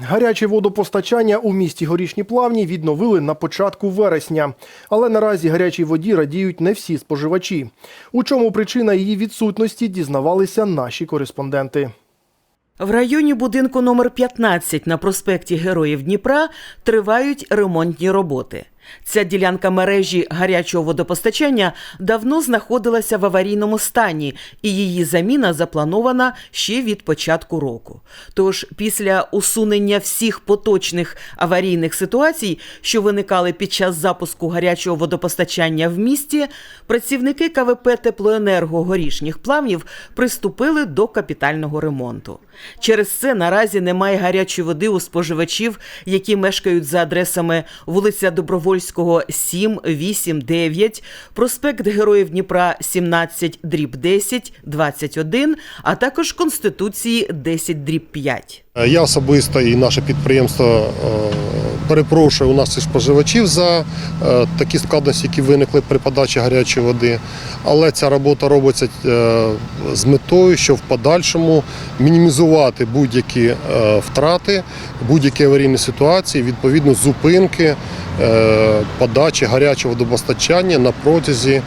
Гаряче водопостачання у місті Горішні Плавні відновили на початку вересня. Але наразі гарячій воді радіють не всі споживачі. У чому причина її відсутності дізнавалися наші кореспонденти. В районі будинку номер 15 на проспекті Героїв Дніпра тривають ремонтні роботи. Ця ділянка мережі гарячого водопостачання давно знаходилася в аварійному стані, і її заміна запланована ще від початку року. Тож, після усунення всіх поточних аварійних ситуацій, що виникали під час запуску гарячого водопостачання в місті, працівники КВП Теплоенерго горішніх плавнів приступили до капітального ремонту. Через це наразі немає гарячої води у споживачів, які мешкають за адресами вулиця Добровольського, 7, 8, 9, проспект Героїв Дніпра, 17, дріб 10, 21, а також Конституції 10, дріб 5. Я особисто і наше підприємство е, перепрошую у нас і споживачів за е, такі складності, які виникли при подачі гарячої води. Але ця робота робиться е, з метою, щоб в подальшому мінімізувати будь-які е, втрати, будь-які аварійні ситуації, відповідно зупинки е, подачі гарячого водопостачання на протязі е,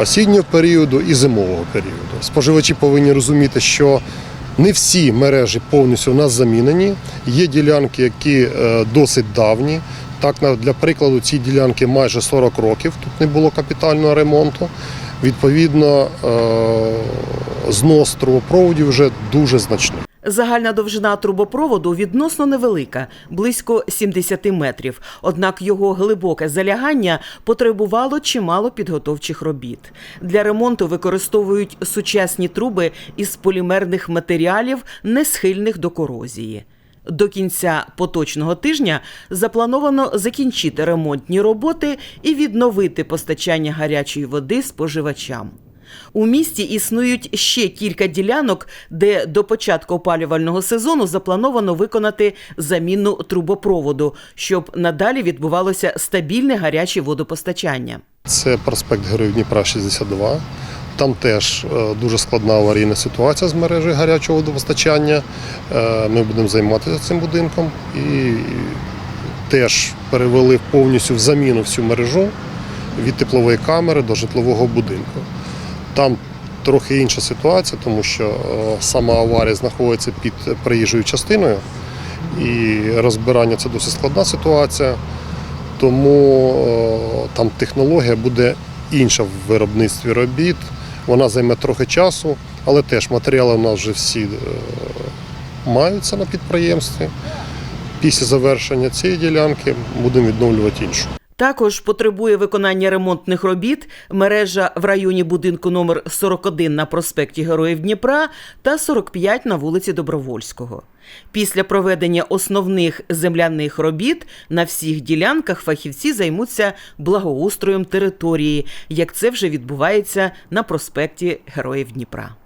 осіннього періоду і зимового періоду. Споживачі повинні розуміти, що не всі мережі повністю у нас замінені. Є ділянки, які е, досить давні. Так, для прикладу, ці ділянки майже 40 років. Тут не було капітального ремонту. Відповідно, е, знос трубопроводів вже дуже значний. Загальна довжина трубопроводу відносно невелика, близько 70 метрів. Однак його глибоке залягання потребувало чимало підготовчих робіт. Для ремонту використовують сучасні труби із полімерних матеріалів, не схильних до корозії. До кінця поточного тижня заплановано закінчити ремонтні роботи і відновити постачання гарячої води споживачам. У місті існують ще кілька ділянок, де до початку опалювального сезону заплановано виконати заміну трубопроводу, щоб надалі відбувалося стабільне гаряче водопостачання. Це проспект Героїв Дніпра 62. Там теж е, дуже складна аварійна ситуація з мережею гарячого водопостачання. Е, Ми будемо займатися цим будинком і теж перевели повністю в заміну всю мережу від теплової камери до житлового будинку. Там трохи інша ситуація, тому що е, сама аварія знаходиться під проїжджою частиною, і розбирання це досить складна ситуація. Тому е, там технологія буде інша в виробництві робіт. Вона займе трохи часу, але теж матеріали у нас вже всі е, маються на підприємстві. Після завершення цієї ділянки будемо відновлювати іншу. Також потребує виконання ремонтних робіт мережа в районі будинку номер 41 на проспекті Героїв Дніпра та 45 на вулиці Добровольського. Після проведення основних земляних робіт на всіх ділянках фахівці займуться благоустроєм території, як це вже відбувається на проспекті Героїв Дніпра.